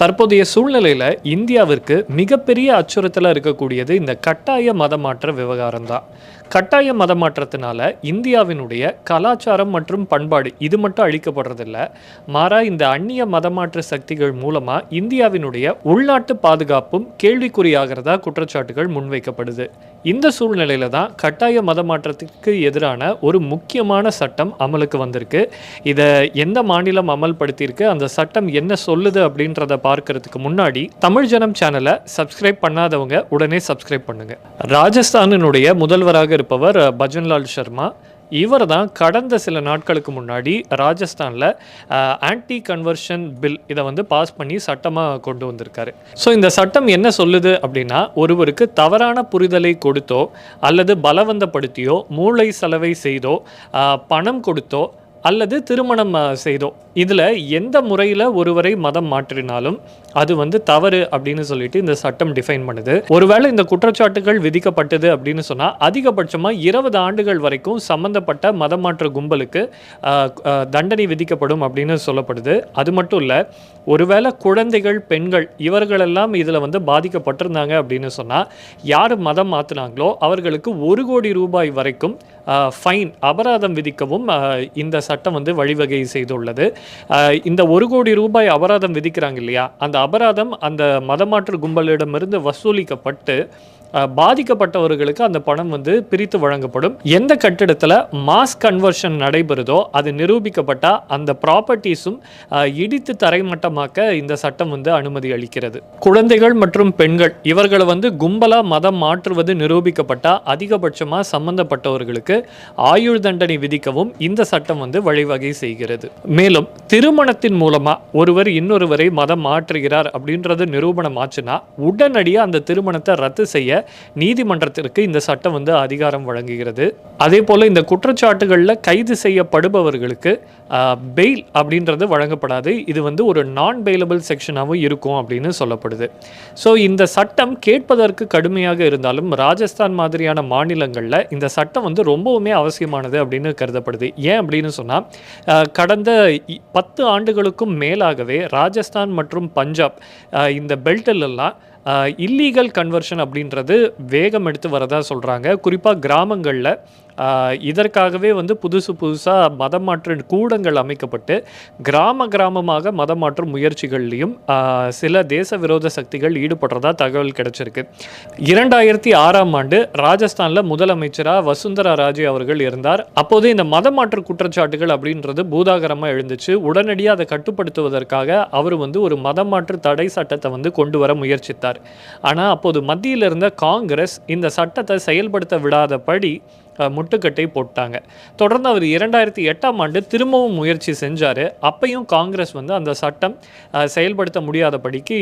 தற்போதைய சூழ்நிலையில் இந்தியாவிற்கு மிகப்பெரிய அச்சுறுத்தலாக இருக்கக்கூடியது இந்த கட்டாய மதமாற்ற விவகாரம் தான். கட்டாய மதமாற்றத்தினால இந்தியாவினுடைய கலாச்சாரம் மற்றும் பண்பாடு இது மட்டும் அழிக்கப்படுறதில்ல. மாறா இந்த அந்நிய மதமாற்ற சக்திகள் மூலமாக இந்தியாவினுடைய உள்நாட்டு பாதுகாப்பும் கேள்விக்குறியாகிறதா குற்றச்சாட்டுகள் முன்வைக்கப்படுது. இந்த சூழ்நிலையில தான் கட்டாய மதமாற்றத்துக்கு எதிரான ஒரு முக்கியமான சட்டம் அமலுக்கு வந்திருக்கு. இதை எந்த மாநிலம் அமல்படுத்தியிருக்கு அந்த சட்டம் என்ன சொல்லுது அப்படின்றத பார்க்கறதுக்கு முன்னாடி தமிழ் ஜனம் சேனலை சப்ஸ்கிரைப் பண்ணாதவங்க உடனே சப்ஸ்கிரைப் பண்ணுங்க. ராஜஸ்தானினுடைய முதல்வராக இருப்பவர் பஜன்லால் சர்மா இவர் தான் கடந்த சில நாட்களுக்கு முன்னாடி ராஜஸ்தானில் ஆன்டி கன்வர்ஷன் பில் இதை வந்து பாஸ் பண்ணி சட்டமாக கொண்டு வந்திருக்காரு. ஸோ இந்த சட்டம் என்ன சொல்லுது அப்படின்னா ஒருவருக்கு தவறான புரிதலை கொடுத்தோ அல்லது பலவந்தப்படுத்தியோ மூளை செலவை செய்தோ பணம் கொடுத்தோ அல்லது திருமணம் செய்தோ. இதில் எந்த முறையில் ஒருவரை மதம் மாற்றினாலும் அது வந்து தவறு அப்படின்னு சொல்லிட்டு இந்த சட்டம் டிஃபைன் பண்ணுது. ஒருவேளை இந்த குற்றச்சாட்டுகள் விதிக்கப்பட்டது அப்படின்னு சொன்னால் அதிகபட்சமாக இருபது ஆண்டுகள் வரைக்கும் சம்பந்தப்பட்ட மாற்ற கும்பலுக்கு தண்டனை விதிக்கப்படும் அப்படின்னு சொல்லப்படுது. அது மட்டும் இல்லை ஒருவேளை குழந்தைகள் பெண்கள் இவர்களெல்லாம் இதில் வந்து பாதிக்கப்பட்டிருந்தாங்க அப்படின்னு சொன்னால் யார் மதம் மாற்றினாங்களோ அவர்களுக்கு ஒரு கோடி ரூபாய் வரைக்கும் ஃபைன் அபராதம் விதிக்கவும் இந்த சட்டம் வந்து வழிவகை செய்துள்ளது. இந்த ஒரு கோடி ரூபாய் அபராதம் விதிக்கிறாங்க இல்லையா? அந்த அபராதம் அந்த மதமாற்று கும்பலிடமிருந்து வசூலிக்கப்பட்டு பாதிக்கப்பட்டவர்களுக்கு அந்த பணம் வந்து பிரித்து வழங்கப்படும். எந்த கட்டிடத்தில் மாஸ் கன்வர்ஷன் நடைபெறுதோ அது நிரூபிக்கப்பட்டால் அந்த ப்ராப்பர்ட்டிஸும் இடித்து தரைமட்டமாக்க இந்த சட்டம் வந்து அனுமதி அளிக்கிறது. குழந்தைகள் மற்றும் பெண்கள் இவர்களை வந்து கும்பலாக மதம் மாற்றுவது நிரூபிக்கப்பட்டால் அதிகபட்சமாக சம்பந்தப்பட்டவர்களுக்கு ஆயுள் தண்டனை விதிக்கவும் இந்த சட்டம் வந்து வழிவகை செய்கிறது. மேலும் திருமணத்தின் மூலமாக ஒருவர் இன்னொருவரை மதம் மாற்றுகிறார் அப்படின்றது நிரூபணம் ஆச்சுன்னா உடனடியாக அந்த திருமணத்தை ரத்து செய்ய நீதிமன்றத்திற்கு இந்த சட்டம் வந்து அதிகாரம் வழங்குகிறது. அதே போல் இந்த குற்றச்சாட்டுகளில் கைது செய்யப்படுபவர்களுக்கு பெயில் அப்படின்றது வழங்கப்படாது. இது வந்து ஒரு நான் பெயிலபிள் செக்ஷனாகவும் இருக்கும் அப்படின்னு சொல்லப்படுது. ஸோ இந்த சட்டம் கேட்பதற்கு கடுமையாக இருந்தாலும் ராஜஸ்தான் மாதிரியான மாநிலங்களில் இந்த சட்டம் வந்து ரொம்பவுமே அவசியமானது அப்படின்னு கருதப்படுது. ஏன் அப்படின்னு சொன்னால் கடந்த பத்து ஆண்டுகளுக்கும் மேலாகவே ராஜஸ்தான் மற்றும் பஞ்சாப் இந்த பெல்ட்டிலெல்லாம் இல்லீகல் கன்வர்ஷன் அப்படின்றது வேகம் எடுத்து வரதா சொல்கிறாங்க குறிப்பாக கிராமங்களில் இதற்காகவே வந்து புதுசு புதுசாக மதம் கூடங்கள் அமைக்கப்பட்டு கிராம கிராமமாக மதம் மாற்றும் முயற்சிகள்லையும் சில தேச விரோத சக்திகள் ஈடுபடுறதா தகவல் கிடைச்சிருக்கு. இரண்டாயிரத்தி ஆறாம் ஆண்டு ராஜஸ்தானில் முதலமைச்சராக வசுந்தரா ராஜே அவர்கள் இருந்தார். அப்போது இந்த மதம் மாற்று குற்றச்சாட்டுகள் அப்படின்றது பூதாகரமாக எழுந்துச்சு. உடனடியாக அதை கட்டுப்படுத்துவதற்காக அவர் வந்து ஒரு மதம் மாற்று தடை சட்டத்தை வந்து கொண்டு வர முயற்சித்தார். ஆனால் அப்போது மத்தியில் இருந்த காங்கிரஸ் இந்த சட்டத்தை செயல்படுத்த விடாதபடி முட்டுக்கட்டை போட்டாங்க. தொடர்ந்து அவர் இரண்டாயிரத்தி எட்டாம் ஆண்டு திரும்பவும் முயற்சி செஞ்சார். அப்பையும் காங்கிரஸ் வந்து அந்த சட்டம் செயல்படுத்த முடியாதபடிக்கு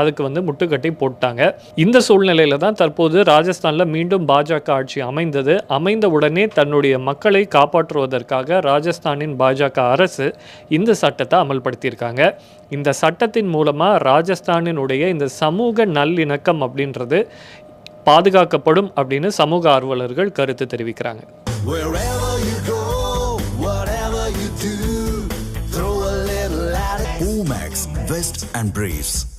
அதுக்கு வந்து முட்டுக்கட்டை போட்டாங்க. இந்த சூழ்நிலையில தான் தற்போது ராஜஸ்தானில் மீண்டும் பாஜக ஆட்சி அமைந்தது. அமைந்த உடனே தன்னுடைய மக்களை காப்பாற்றுவதற்காக ராஜஸ்தானின் பாஜக அரசு இந்த சட்டத்தை அமல்படுத்தியிருக்காங்க. இந்த சட்டத்தின் மூலமாக ராஜஸ்தானினுடைய இந்த சமூக நல்லிணக்கம் அப்படின்றது பாதுகாக்கப்படும் அப்படின்னு சமூக ஆர்வலர்கள் கருத்து தெரிவிக்கிறாங்க. Omax, Vest and Briefs.